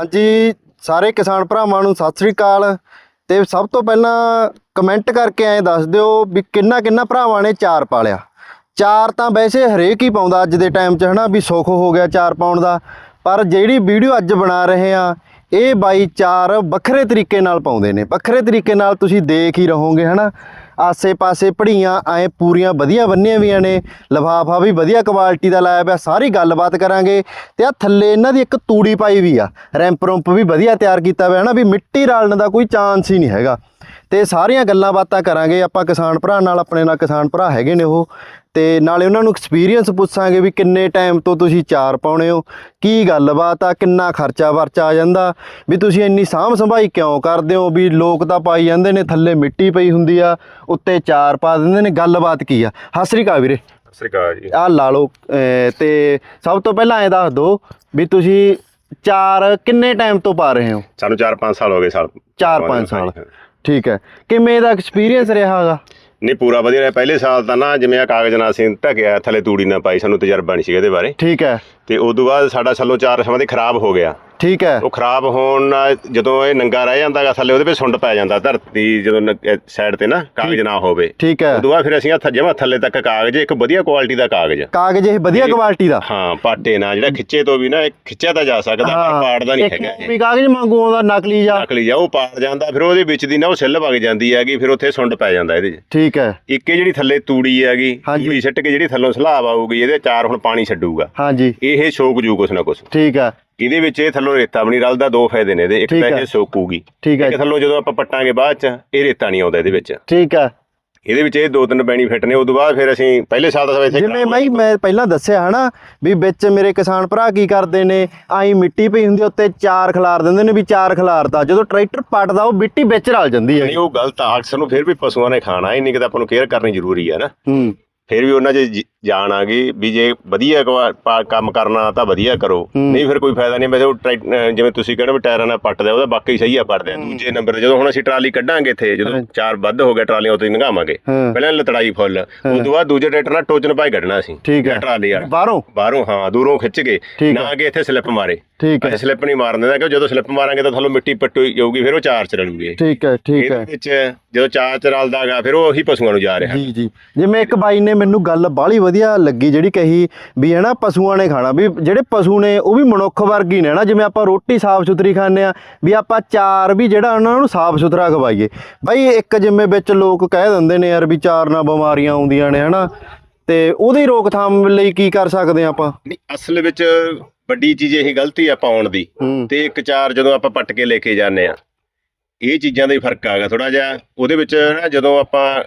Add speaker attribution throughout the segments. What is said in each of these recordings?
Speaker 1: ਹਾਂਜੀ, ਸਾਰੇ ਕਿਸਾਨ ਭਰਾਵਾਂ ਨੂੰ ਸਤਿ ਸ੍ਰੀ ਅਕਾਲ। ਤੇ ਸਭ ਤੋਂ ਪਹਿਲਾਂ ਕਮੈਂਟ ਕਰਕੇ ਐਂ ਦੱਸ ਦਿਓ ਵੀ ਕਿੰਨਾ ਕਿੰਨਾ ਭਰਾਵਾਂ ਨੇ ਚਾਰ ਪਾਲਿਆ। ਚਾਰ ਤਾਂ ਵੈਸੇ ਹਰੇਕ ਹੀ ਪਾਉਂਦਾ ਅੱਜ ਦੇ ਟਾਈਮ 'ਚ, ਹਨਾ, ਵੀ ਸੁੱਖ ਹੋ ਗਿਆ ਚਾਰ ਪਾਉਣ ਦਾ। ਪਰ ਜਿਹੜੀ ਵੀਡੀਓ ਅੱਜ ਬਣਾ ਰਹੇ ਆ ਇਹ ਬਾਈ ਚਾਰ ਵੱਖਰੇ ਤਰੀਕੇ ਨਾਲ ਪਾਉਂਦੇ ਨੇ। ਵੱਖਰੇ ਤਰੀਕੇ ਨਾਲ ਤੁਸੀਂ ਦੇਖ ਹੀ ਰਹੋਗੇ, ਹਨਾ। ਆਸੇ-ਪਾਸੇ ਪੜੀਆਂ ਐ ਪੂਰੀਆਂ ਵਧੀਆ ਬੰਨੀਆਂ ਵੀਆਂ ਨੇ। ਲਿਫਾਫਾ ਵੀ ਵਧੀਆ ਕੁਆਲਿਟੀ ਦਾ ਲਾਇਆ ਪਿਆ, ਸਾਰੀ ਗੱਲਬਾਤ ਕਰਾਂਗੇ। ਤੇ ਆ ਥੱਲੇ ਇਹਨਾਂ ਦੀ ਇੱਕ ਤੂੜੀ ਪਾਈ ਵੀ ਆ। ਰੈਂਪ ਰੁੰਪ ਵੀ ਵਧੀਆ ਤਿਆਰ ਕੀਤਾ ਹੋਇਆ ਨਾ ਵੀ ਮਿੱਟੀ ਰਲਣ ਦਾ ਕੋਈ ਚਾਂਸ ਹੀ ਨਹੀਂ ਹੈਗਾ। ਤੇ ਸਾਰੀਆਂ ਗੱਲਾਂ ਬਾਤਾਂ ਕਰਾਂਗੇ। ਆਪਾਂ ਕਿਸਾਨ ਭਰਾ ਨਾਲ ਆਪਣੇ ਨਾਲ ਕਿਸਾਨ ਭਰਾ ਹੈਗੇ ਨੇ ਉਹ। ਤੇ ਨਾਲੇ ਉਹਨਾਂ ਨੂੰ ਐਕਸਪੀਰੀਅੰਸ ਪੁੱਛਾਂਗੇ ਵੀ ਕਿੰਨੇ ਟਾਈਮ ਤੋਂ ਤੁਸੀਂ ਚਾਰ ਪਾਉਣੇ ਹੋ। ਕੀ ਗੱਲਬਾਤ ਆ ਕਿੰਨਾ ਖਰਚਾ ਵਰਚਾ ਆ ਜਾਂਦਾ। ਵੀ ਤੁਸੀਂ ਇੰਨੀ ਸਾਂਭ ਸੰਭਾਈ ਕਿਉਂ ਕਰਦੇ ਹੋ? ਵੀ ਲੋਕ ਤਾਂ ਪਾਈ ਜਾਂਦੇ ਨੇ ਥੱਲੇ ਮਿੱਟੀ ਪਈ ਹੁੰਦੀ ਆ ਉੱਤੇ ਚਾਰ ਪਾ ਦਿੰਦੇ ਨੇ। ਗੱਲਬਾਤ ਕੀ ਆ? ਅਕਾਲ ਵੀਰੇ।
Speaker 2: ਅਕਾਲ ਜੀ।
Speaker 1: ਆ ਲਾ ਲਓ ਤੇ ਸਭ ਤੋਂ ਪਹਿਲਾਂ ਐਂ ਦੱਸ ਦਿਓ ਵੀ ਤੁਸੀਂ ਚਾਰ ਕਿੰਨੇ ਟਾਈਮ ਤੋਂ ਪਾ ਰਹੇ ਹੋ?
Speaker 2: ਸਾਨੂੰ 4-5 ਸਾਲ ਹੋ ਗਏ ਸਾਲ
Speaker 1: 4-5 ਸਾਲ। ਠੀਕ ਹੈ। ਕਿਵੇਂ ਦਾ ਐਕਸਪੀਰੀਅੰਸ ਰਿਹਾ ਹੈਗਾ?
Speaker 2: ਨਹੀਂ ਪੂਰਾ ਵਧੀਆ ਰਿਹਾ। ਪਹਿਲੇ ਸਾਲ ਤਾਂ ਨਾ ਜਿਵੇਂ ਆ ਕਾਗਜ਼ ਨਾਲ ਅਸੀਂ ਢਕਿਆ ਥੱਲੇ ਤੂੜੀ ਨਾ ਪਾਈ ਸਾਨੂੰ ਤਜਰਬਾ ਨਹੀਂ ਸੀ ਇਹਦੇ ਬਾਰੇ।
Speaker 1: ਠੀਕ ਹੈ।
Speaker 2: ਤੇ ਉਸ ਤੋਂ ਬਾਅਦ ਸਾਡਾ ਸੱਲੋਂ ਚਾਰ ਸਮਾਂ ਦੇ ਖਰਾਬ ਹੋ ਗਿਆ।
Speaker 1: ਠੀਕ ਹੈ।
Speaker 2: ਉਹ ਖਰਾਬ ਹੋਣ ਨਾਲ ਜਦੋਂ ਇਹ ਨੰਗਾ ਰਹਿ ਜਾਂਦਾਗਾ ਥੱਲੇ ਉਹਦੇ 'ਤੇ ਸੁੰਡ ਪੈ ਜਾਂਦਾ ਧਰਤੀ ਜਦੋਂ ਸਾਈਡ ਤੇ ਨਾ ਕਾਗਜ਼ ਨਾ ਹੋਵੇ।
Speaker 1: ਠੀਕ ਹੈ।
Speaker 2: ਬਾਅਦ ਫਿਰ ਅਸੀਂ ਹੱਥ ਜਮਾ ਥੱਲੇ ਤੱਕ ਕਾਗਜ਼ ਇੱਕ ਵਧੀਆ ਕੁਆਲਿਟੀ ਦਾ ਕਾਗਜ਼।
Speaker 1: ਕਾਗਜ਼ ਇਹ ਵਧੀਆ ਕੁਆਲਿਟੀ ਦਾ।
Speaker 2: ਹਾਂ ਪਾਟੇ ਨਾਲ ਜਿਹੜਾ ਖਿੱਚੇ ਤੋਂ ਵੀ ਨਾ ਇਹ ਖਿੱਚਿਆ ਤਾਂ ਜਾ ਸਕਦਾ ਪਰ ਪਾੜਦਾ ਨਹੀਂ ਹੈਗਾ
Speaker 1: ਵੀ ਕਾਗਜ਼ ਮੰਗੂ ਆਉਂਦਾ ਨਕਲੀ ਜਾ
Speaker 2: ਨਕਲੀ ਜਾ ਉਹ ਪਾੜ ਜਾਂਦਾ ਫਿਰ ਉਹਦੇ ਵਿੱਚ ਦੀ ਨਾ ਉਹ ਸਿੱਲ ਵਗ ਜਾਂਦੀ ਹੈਗੀ ਫਿਰ ਉੱਥੇ ਸੁੰਡ ਪੈ ਜਾਂਦਾ ਇਹਦੇ 'ਚ।
Speaker 1: ਠੀਕ ਹੈ।
Speaker 2: ਇੱਕ ਇਹ ਜਿਹੜੀ ਥੱਲੇ ਤੂੜੀ ਹੈਗੀ। ਤੂੜੀ ਸਿੱਟ ਕੇ ਜਿਹੜੀ ਥੱਲੋਂ ਸਲਾਬ ਆਊਗੀ ਇਹਦੇ ਚਾਰ ਹੁਣ ਪਾਣੀ ਛੱਡੂਗਾ।
Speaker 1: ਹਾਂਜੀ।
Speaker 2: ਇਹ ਸੋਕ ਜੂ ਕੁਛ ਨਾ ਕੁਛ।
Speaker 1: ਠੀਕ ਹੈ।
Speaker 2: ਇਹਦੇ ਵਿੱਚ ਇਹ ਥੱਲੋਂ ਰੇਤਾ ਵੀ ਨਹੀਂ ਰਲਦਾ ਦੋ ਫਾਇਦੇ ਨੇ ਇਹਦੇ। ਇੱਕ
Speaker 1: ਠੀਕ
Speaker 2: ਤਾਂ
Speaker 1: ਹੈ।
Speaker 2: ਇਹ ਸੋਕੂਗੀ
Speaker 1: ਠੀਕ ਹੈ
Speaker 2: ਇੱਕ ਥੱਲੋਂ ਜਦੋਂ ਆਪਾਂ ਪੱਟਾਂਗੇ ਬਾਅਦ ਚ ਇਹ ਰੇਤਾ ਨਹੀਂ ਆਉਂਦਾ ਇਹਦੇ ਵਿੱਚ।
Speaker 1: ਠੀਕ ਹੈ
Speaker 2: ਇਹਦੇ ਵਿੱਚ ਇਹ ਦੋ ਤਿੰਨ ਬੈਨੀਫਿਟ ਨੇ ਉਸ ਤੋਂ ਬਾਅਦ ਫਿਰ ਅਸੀਂ ਪਹਿਲੇ ਸਾਲ ਦਾ ਇੱਥੇ
Speaker 1: ਜਿਵੇਂ ਮੈਂ ਮੈਂ ਪਹਿਲਾਂ ਦੱਸਿਆ ਹਨਾ ਵੀ ਵਿੱਚ ਮੇਰੇ ਕਿਸਾਨ ਭਰਾ ਕੀ ਕਰਦੇ ਨੇ ਆਈ ਮਿੱਟੀ ਪਈ ਹੁੰਦੀ ਆ, ਉੱਤੇ ਚਾਰ ਖਿਲਾਰ ਦਿੰਦੇ ਨੇ ਵੀ ਚਾਰ ਖਿਲਾਰਤਾ ਜਦੋਂ ਟਰੈਕਟਰ ਪੱਟਦਾ ਉਹ ਮਿੱਟੀ ਵਿੱਚ ਰਲ ਜਾਂਦੀ ਹੈ
Speaker 2: ਨਹੀਂ ਉਹ ਗਲਤ ਆ ਅਕਸਰ ਨੂੰ ਫਿਰ ਵੀ ਪਸ਼ੂਆਂ ਨੇ ਖਾਣਾ ਨਹੀਂ ਕਿ ਆਪਾਂ ਨੂੰ ਕੇਅਰ ਕਰਨੀ ਜ਼ਰੂਰੀ ਹੈ ਨਾ।
Speaker 1: ਹੂੰ।
Speaker 2: ਫਿਰ ਵੀ ਉਹਨਾਂ 'ਚ ਜ- ਜਾਣ ਆ ਗਈ ਵੀ ਜੇ ਵਧੀਆ ਕੰਮ ਕਰਨਾ ਤਾਂ ਵਧੀਆ ਕਰੋ।
Speaker 1: ਹੂੰ।
Speaker 2: ਨਹੀਂ ਫਿਰ ਕੋਈ ਫਾਇਦਾ ਨਹੀਂ ਮੈਂ ਉਹ ਅਹ ਜਿਵੇਂ ਤੁਸੀਂ ਕਹਿੰਦੇ ਵੀ ਟਾਇਰਾਂ ਨਾਲ ਪੱਟਦੇ ਉਹਦਾ ਬਾਕੀ ਸਹੀ ਆ ਪੱਟਦੇ ਆ ਦੂਜੇ ਨੰਬਰ ਤੇ ਜਦੋਂ ਹੁਣ ਅਸੀਂ ਟਰਾਲੀ ਕੱਢਾਂਗੇ ਇੱਥੇ ਜਦੋਂ
Speaker 1: ਹਾਂ।
Speaker 2: ਚਾਰ ਵੱਧ ਹੋ ਗਿਆ ਟਰਾਲੀਆਂ ਹੀ ਨਗਾਵਾਂਗੇ
Speaker 1: ਹਾਂ।
Speaker 2: ਪਹਿਲਾਂ ਲਤੜਾਈ ਫੁੱਲ ਉਸ ਤੋਂ ਬਾਅਦ ਦੂਜੇ ਟਰੈਕਟਰ ਨਾਲ ਟੋਚਨ ਪਾਈ ਕੱਢਣਾ ਅਸੀਂ
Speaker 1: ਠੀਕ ਹੈ।
Speaker 2: ਟਰਾਲੀ ਵਾਲਾ।
Speaker 1: ਬਾਹਰੋਂ?
Speaker 2: ਬਾਹਰੋਂ ਹਾਂ ਦੂਰੋਂ ਖਿੱਚ ਕੇ
Speaker 1: ਠੀਕ
Speaker 2: ਨਾ ਕਿ ਇੱਥੇ ਸਲਿੱਪ ਮਾਰੇ।
Speaker 1: ਠੀਕ ਹੈ।
Speaker 2: ਅਸੀਂ ਸਲਿੱਪ ਨਹੀਂ ਮਾਰਨ ਦਿੰਦਾ ਕਿਉਂ ਜਦੋਂ ਸਲਿੱਪ ਮਾਰਾਂਗੇ ਤਾਂ ਥੱਲੋਂ ਮਿੱਟੀ ਪੱਟੂ ਜਾਊਗੀ ਫਿਰ ਉਹ ਚਾਰ ਚ ਰਲੂਗੀ। ਇਹ।
Speaker 1: ਠੀਕ ਹੈ ਠੀਕ ਹੈ।
Speaker 2: ਵਿੱਚ ਜਦੋਂ ਚਾਰ ਚ ਰਲਦਾਗਾ ਫਿਰ ਉਹ ਉਹੀ ਪਸ਼ੂਆਂ ਨੂੰ ਜਾ ਰਿਹਾ।
Speaker 1: ਜੀ ਜੀ। ਜਿਵੇਂ ਇੱਕ ਬਾਈ ਨੇ ਮੈਨੂੰ ਗੱਲ ਬਾਹਲੀ ਵਧੀਆ ਲੱਗੀ ਜਿਹੜੀ ਕਹੀ ਵੀ ਹੈ ਨਾ ਪਸ਼ੂਆਂ ਨੇ ਖਾਣਾ ਵੀ ਜਿਹੜੇ ਪਸ਼ੂ ਨੇ ਉਹ ਵੀ ਮਨੁੱਖ ਵਰਗੀ ਨੇ ਨਾ ਜਿਵੇਂ ਆਪਾਂ ਰੋਟੀ ਸਾਫ਼ ਸੁਥਰੀ ਖਾਂਦੇ ਆ ਵੀ ਆਪਾਂ ਚਾਰ ਵੀ ਜਿਹੜਾ ਉਹਨਾਂ ਨੂੰ ਸਾਫ਼ ਸੁਥਰਾ ਖਵਾਈਏ। ਬਾਈ ਇੱਕ ਜਿਵੇਂ ਵਿੱਚ ਲੋਕ ਕਹਿ ਦਿੰਦੇ ਨੇ ਯਾਰ ਵੀ ਚਾਰ ਨਾਲ ਬਿਮਾਰੀਆਂ ਆਉਂਦੀਆਂ ਨੇ ਹਨਾ? ਤੇ ਉਹਦੀ ਰੋਕਥਾਮ ਲਈ ਕੀ ਕਰ ਸਕਦੇ ਆ ਆਪਾਂ?
Speaker 2: ਨਹੀਂ ਅਸਲ ਵਿੱਚ ਵੱਡੀ ਚੀਜ਼ ਇਹੀ ਗਲਤੀ ਆ ਪਾਉਣ ਦੀ। ਤੇ ਇੱਕ ਚਾਰ ਜਦੋਂ ਆਪਾਂ ਪੱਟ ਕੇ ਲੈ ਕੇ ਜਾਂਦੇ ਆ ਇਹ ਚੀਜ਼ਾਂ ਦਾ ਹੀ ਫ਼ਰਕ ਆਗਾ ਥੋੜਾ ਜਿਹਾ। ਉਹਦੇ ਵਿੱਚ ਨਾ ਜਦੋਂ ਆਪਾਂ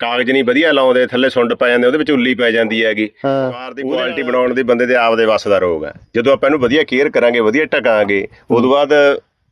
Speaker 2: ਕਾਗਜ਼ ਨਹੀਂ ਵਧੀਆ ਲਾਉਂਦੇ ਥੱਲੇ ਸੁੰਡ ਪੈ ਜਾਂਦੇ ਉਹਦੇ ਵਿੱਚ ਉੱਲੀ ਪੈ ਜਾਂਦੀ ਹੈਗੀ।
Speaker 1: ਹਾਂ।
Speaker 2: ਕਾਰ ਦੀ ਕੁਆਲਿਟੀ ਬਣਾਉਣ ਦੀ ਬੰਦੇ ਦੇ ਆਪ ਦੇ ਵੱਸ ਦਾ ਰੋਗ ਹੈ। ਜਦੋਂ ਆਪਾਂ ਇਹਨੂੰ ਵਧੀਆ ਕੇਅਰ ਕਰਾਂਗੇ ਵਧੀਆ ਢਕਾਂਗੇ ਉਦੋਂ ਬਾਅਦ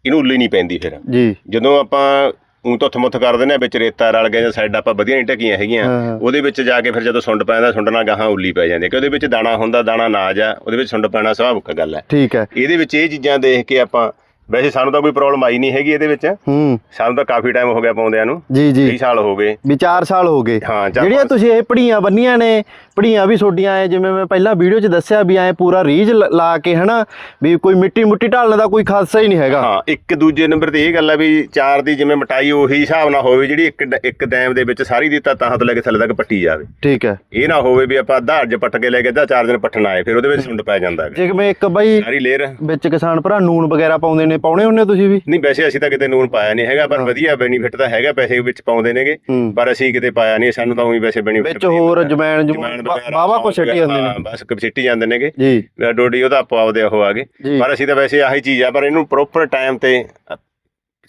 Speaker 2: ਇਹਨੂੰ ਉੱਲੀ ਨਹੀਂ ਪੈਂਦੀ ਫਿਰ।
Speaker 1: ਜੀ।
Speaker 2: ਜਦੋਂ ਆਪਾਂ ਊਂ ਧੁੱਥ ਮੁੱਥ ਕਰ ਦਿੰਦੇ ਆ ਵਿੱਚ ਰੇਤਾ ਰਲ ਗਿਆ ਜਾਂ ਸਾਈਡ ਆਪਾਂ ਵਧੀਆ ਨਹੀਂ ਢਕੀਆਂ ਹੈਗੀਆਂ
Speaker 1: ਹਾਂ।
Speaker 2: ਉਹਦੇ ਵਿੱਚ ਜਾ ਕੇ ਫਿਰ ਜਦੋਂ ਸੁੰਡ ਪੈਂਦਾ ਸੁੰਡ ਨਾਲ ਗਾਹਾਂ ਉੱਲੀ ਪੈ ਜਾਂਦੀ ਹੈ ਕਿ ਉਹਦੇ ਵਿੱਚ ਦਾਣਾ ਹੁੰਦਾ ਦਾਣਾ ਨਾਜ ਆ ਉਹਦੇ ਵਿੱਚ ਸੁੰਡ ਪੈਣਾ ਸੁਭਾਵਿਕ ਗੱਲ ਹੈ।
Speaker 1: ਠੀਕ ਹੈ।
Speaker 2: ਇਹਦੇ ਵਿੱਚ ਇਹ ਚੀਜ਼ਾਂ ਦੇਖ ਕੇ ਆਪਾਂ ਵੈਸੇ ਸਾਨੂੰ ਤਾਂ ਕੋਈ ਪ੍ਰੋਬਲਮ ਆਈ ਨਹੀਂ ਹੈਗੀ ਇਹਦੇ ਵਿੱਚ।
Speaker 1: ਹੂੰ।
Speaker 2: ਸਾਨੂੰ ਤਾਂ ਕਾਫੀ ਟਾਈਮ ਹੋ ਗਿਆ ਪਾਉਂਦਿਆਂ ਨੂੰ।
Speaker 1: ਜੀ ਜੀ।
Speaker 2: 20 ਸਾਲ ਹੋ ਗਏ।
Speaker 1: ਵੀ 4 ਸਾਲ ਹੋ ਗਏ।
Speaker 2: ਹਾਂ ਚਾਰ
Speaker 1: ਜਿਹੜੀਆਂ ਤੁਸੀਂ ਇਹ ਪੜੀਆਂ ਬੰਨੀਆਂ ਨੇ ਪੜੀਆਂ ਵੀ ਛੋਡੀਆਂ ਐ ਜਿਵੇਂ ਮੈਂ ਪਹਿਲਾਂ ਵੀਡੀਓ 'ਚ ਦੱਸਿਆ ਵੀ ਐ ਪੂਰਾ ਰੀਜ ਲ- ਲਾ ਕੇ ਹਨਾ ਵੀ ਕੋਈ ਮਿੱਟੀ ਮੁੱਟੀ ਢਾਲਣ ਦਾ ਕੋਈ ਖਾਸਾ ਹੀ ਨਹੀਂ ਹੈਗਾ।
Speaker 2: ਹਾਂ ਇੱਕ ਦੂਜੇ ਨੰਬਰ ਤੇ ਇਹ ਗੱਲ ਆ ਵੀ ਚਾਰ ਦੀ ਜਿਵੇਂ ਮਟਾਈ ਉਹੀ ਹਿਸਾਬ ਨਾਲ ਹੋਵੇ ਜਿਹੜੀ ਇੱਕ ਡ- ਇੱਕ ਡੈਮ ਦੇ ਵਿੱਚ ਸਾਰੀ ਦੀ ਤਾਂ ਤਾਂ ਤੋਂ ਲੈ ਕੇ ਥੱਲੇ ਤੱਕ ਪੱਟੀ ਜਾਵੇ।
Speaker 1: ਠੀਕ ਹੈ
Speaker 2: ਇਹ ਨਾ ਹੋਵੇ ਵੀ ਆਪਾਂ ਅੱਧਾ ਅੱਜ ਪੱਟ ਕੇ ਲੈ ਕੇ ਅੱਧਾ ਚਾਰ ਦਿਨ ਪੱਟਣ ਆਏ ਫਿਰ ਉਹਦੇ ਵਿੱਚ ਸੁੰਡ ਪੈ ਜਾਂਦਾ ਹੈ
Speaker 1: ਜਿਵੇਂ ਇੱਕ ਬਈ
Speaker 2: ਸਾਰੀ ਲੇਅਰ
Speaker 1: ਵਿੱਚ ਕਿਸਾਨ ਭਰਾ ਨੂਨ ਵਗੈਰਾ ਪਾਉਂਦੇ ਨੇ ਪਾਉਣੇ ਹੁੰਨੇ ਤੁਸੀਂ ਵੀ?
Speaker 2: ਨਹੀਂ ਵੈਸੇ ਅਸੀਂ ਤਾਂ ਕਿਤੇ ਨੂਨ ਪਾਇਆ ਨਹੀਂ ਹੈਗਾ ਪਰ ਵਧੀਆ ਬੈਨੀਫਿਟ ਤਾਂ ਹੈਗਾ ਪੈਸੇ ਵਿੱਚ ਪਾਉਂਦੇ ਨੇਗੇ। ਪਰ ਅਸੀਂ ਕਿਤੇ ਪਾਇਆ ਨਹੀਂ ਸਾਨੂੰ ਤਾਂ ਉਹੀ ਵੈਸੇ ਬੈਨੀਫਿਟ
Speaker 1: ਵਿੱਚ ਹੋਰ ਜਮੂਨ ਬਾਵਾ ਕੋ ਛੱਟੀ ਜਾਂਦੇ ਨੇ।
Speaker 2: ਬਸ ਸਿੱਟੀ ਜਾਂਦੇ ਨੇਗੇ।
Speaker 1: ਜੀ।
Speaker 2: ਡੋਡੀ ਉਹਦਾ ਆਪੋ ਆਪਦੇ ਉਹ ਆ ਗਏ।
Speaker 1: ਜੀ।
Speaker 2: ਪਰ ਅਸੀਂ ਤਾਂ ਵੈਸੇ ਆਹੀ ਚੀਜ਼ ਆ ਪਰ ਇਹਨੂੰ ਪ੍ਰੋਪਰ ਟਾਈਮ ਤੇ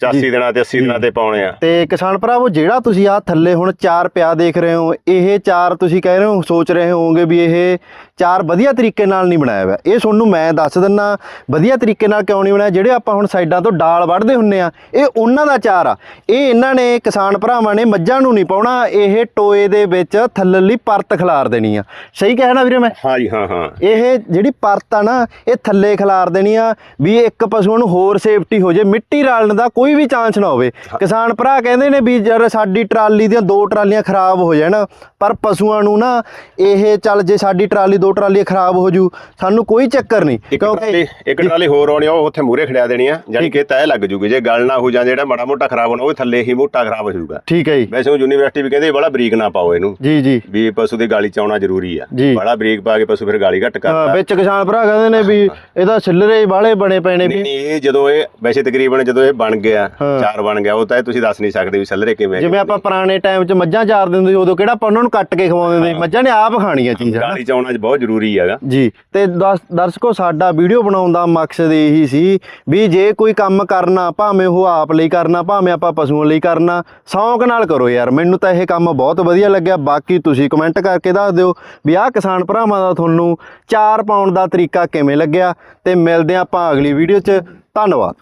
Speaker 2: 85 ਦਿਨਾਂ ਤੇ 80 ਦਿਨਾਂ ਤੇ ਪਾਉਣੇ ਆ।
Speaker 1: ਤੇ ਕਿਸਾਨ ਭਰਾਵੋ ਜਿਹੜਾ ਤੁਸੀਂ ਆ ਥੱਲੇ ਹੁਣ ਚਾਰ ਪਿਆ ਦੇਖ ਰਹੇ ਹੋ ਇਹ ਚਾਰ ਤੁਸੀਂ ਕਹਿ ਰਹੇ ਹੋ ਸੋਚ ਰਹੇ ਹੋਵੋਗੇ ਵੀ ਇਹ ਚਾਰ ਵਧੀਆ ਤਰੀਕੇ ਨਾਲ ਨਹੀਂ ਬਣਾਇਆ ਹੋਇਆ। ਇਹ ਤੁਹਾਨੂੰ ਮੈਂ ਦੱਸ ਦਿੰਨਾ ਵਧੀਆ ਤਰੀਕੇ ਨਾਲ ਕਿਉਂ ਨਹੀਂ ਬਣਾਇਆ? ਜਿਹੜੇ ਆਪਾਂ ਹੁਣ ਸਾਈਡਾਂ ਤੋਂ ਡਾਲ ਵੱਢਦੇ ਹੁੰਨੇ ਆ ਇਹ ਉਹਨਾਂ ਦਾ ਚਾਰ ਆ। ਇਹ ਇਹਨਾਂ ਨੇ ਕਿਸਾਨ ਭਰਾਵਾਂ ਨੇ ਮੱਝਾਂ ਨੂੰ ਨਹੀਂ ਪਾਉਣਾ ਇਹ ਟੋਏ ਦੇ ਵਿੱਚ ਥੱਲੇਲੀ ਪਰਤ ਖਿਲਾਰ ਦੇਣੀ ਆ। ਸਹੀ ਕਹਿਣਾ ਵੀਰੇ ਮੈਂ?
Speaker 2: ਹਾਂ ਜੀ ਹਾਂ ਹਾਂ।
Speaker 1: ਇਹ ਜਿਹੜੀ ਪਰਤ ਆ ਨਾ ਇਹ ਥੱਲੇ ਖਿਲਾਰ ਦੇਣੀ ਆ ਵੀ ਇੱਕ ਪਸ਼ੂ ਨੂੰ ਹੋਰ ਸੇਫਟੀ ਹੋ ਜੇ ਮਿੱਟੀ ਰਲਣ ਦਾ ਕੋਈ ਵੀ ਚਾਂਸ ਨਾ ਹੋਵੇ। ਕਿਸਾਨ ਭਰਾ ਕਹਿੰਦੇ ਨੇ ਵੀ ਜਦ ਸਾਡੀ ਟਰਾਲੀ ਦੀਆਂ ਦੋ ਟਰਾਲੀਆਂ ਖਰਾਬ ਹੋ ਜਾਣ ਪਰ ਪਸ਼ੂਆਂ ਨੂੰ ਨਾ ਇਹ ਚੱਲ ਜੇ ਸਾਡੀ ਟਰਾਲੀ ਦੋ ਟਰਾਲੀਆਂ ਖਰਾਬ ਹੋ ਜੂ ਸਾਨੂੰ ਕੋਈ ਚੱਕਰ ਨਹੀਂ
Speaker 2: ਟਰਾਲੀ ਇੱਕ ਟਰਾਲੀ ਹੋਰ ਆਉਣੀ ਆ, ਉਹ ਉੱਥੇ ਮੂਰੇ ਖੜਿਆ ਦੇਣੀ ਆ ਜਾਨੀ ਕਿ ਤੈ ਲੱਗ ਜੂਗੀ ਜੇ ਗਲ ਨਾ ਹੋ ਜਾਂ ਜਿਹੜਾ ਮਾੜਾ ਮੋਟਾ ਖਰਾਬ ਹੋਣਾ ਉਹ ਥੱਲੇ ਹੀ ਮੋਟਾ ਖਰਾਬ ਹੋ ਜਾਊਗਾ।
Speaker 1: ਠੀਕ ਹੈ ਜੀ।
Speaker 2: ਵੈਸੇ ਉਹ ਯੂਨੀਵਰਸਿਟੀ ਵੀ ਕਹਿੰਦੇ ਬੜਾ ਬਰੀਕ ਨਾ ਪਾਓ ਇਹਨੂੰ।
Speaker 1: ਜੀ ਜੀ।
Speaker 2: ਵੀ ਪਸ਼ੂ ਦੀ ਗਾਲੀ ਚ ਆਉਣਾ ਜ਼ਰੂਰੀ ਆ। ਬੜਾ ਬਰੀਕ ਪਾ ਕੇ ਪਸ਼ੂ ਫਿਰ ਗਾਲੀ ਘੱਟ
Speaker 1: ਹਾਂ,
Speaker 2: ਕਰਦਾ
Speaker 1: ਵਿੱਚ ਕਿਸਾਨ ਭਰਾ ਕਹਿੰਦੇ ਨੇ ਵੀ ਇਹਦਾ ਛਿੱਲਰੇ ਵਾਲੇ ਬਣੇ ਪਏ ਨੇ
Speaker 2: ਨਹੀਂ
Speaker 1: ਵੀ
Speaker 2: ਨਹੀਂ ਇਹ ਜਦੋਂ ਇਹ ਵੈਸੇ ਤਕਰੀਬਨ ਜਦੋਂ ਇਹ ਬਣ ਗਿਆ। ਚਾਰ ਬਣ ਗਿਆ ਉਹ ਤਾਂ ਇਹ ਤੁਸੀਂ ਦੱਸ ਨਹੀਂ ਸਕਦੇ ਵੀ ਸੱਲਰੇ ਕਿਵੇਂ
Speaker 1: ਜਿਵੇਂ ਆਪਾਂ ਪੁਰਾਣੇ ਟਾਈਮ 'ਚ ਮੱਝਾਂ ਚਾਰ ਦਿੰਦੇ ਸੀ ਉਦੋਂ ਕਿਹੜਾ ਆਪਾਂ ਉਹਨਾਂ ਨੂੰ ਕੱਟ ਕੇ ਖਵਾਉਂਦੇ ਸੀ? ਮੱਝਾਂ ਨੇ ਆਪ ਖਾਣੀਆਂ ਚੀਜ਼ਾਂ।
Speaker 2: ਗਾਲੀ ਚ ਆਉਣਾ ਬਹੁਤ ਜ਼ਰੂਰੀ ਹੈਗਾ।
Speaker 1: ਜੀ, ਤੇ ਦਸ- ਦਰਸ਼ਕੋ, ਸਾਡਾ ਵੀਡੀਓ ਬਣਾਉਣ ਦਾ ਮਕਸਦ ਇਹੀ ਸੀ ਵੀ ਜੇ ਕੋਈ ਕੰਮ ਕਰਨਾ, ਭਾਵੇਂ ਉਹ ਆਪ ਲਈ ਕਰਨਾ, ਭਾਵੇਂ ਆਪਾਂ ਪਸ਼ੂਆਂ ਲਈ ਕਰਨਾ, ਸ਼ੌਂਕ ਨਾਲ ਕਰੋ ਯਾਰ। ਮੈਨੂੰ ਤਾਂ ਇਹ ਕੰਮ ਬਹੁਤ ਵਧੀਆ ਲੱਗਿਆ। ਬਾਕੀ ਤੁਸੀਂ ਕਮੈਂਟ ਕਰਕੇ ਦੱਸ ਦਿਓ ਵੀ ਆਹ ਕਿਸਾਨ ਭਰਾਵਾਂ ਦਾ ਤੁਹਾਨੂੰ ਚਾਰ ਪਾਉਣ ਦਾ ਤਰੀਕਾ ਕਿਵੇਂ ਲੱਗਿਆ। ਤੇ ਮਿਲਦੇ ਹਾਂ ਆਪਾਂ ਅਗਲੀ ਵੀਡੀਓ 'ਚ। ਧੰਨਵਾਦ।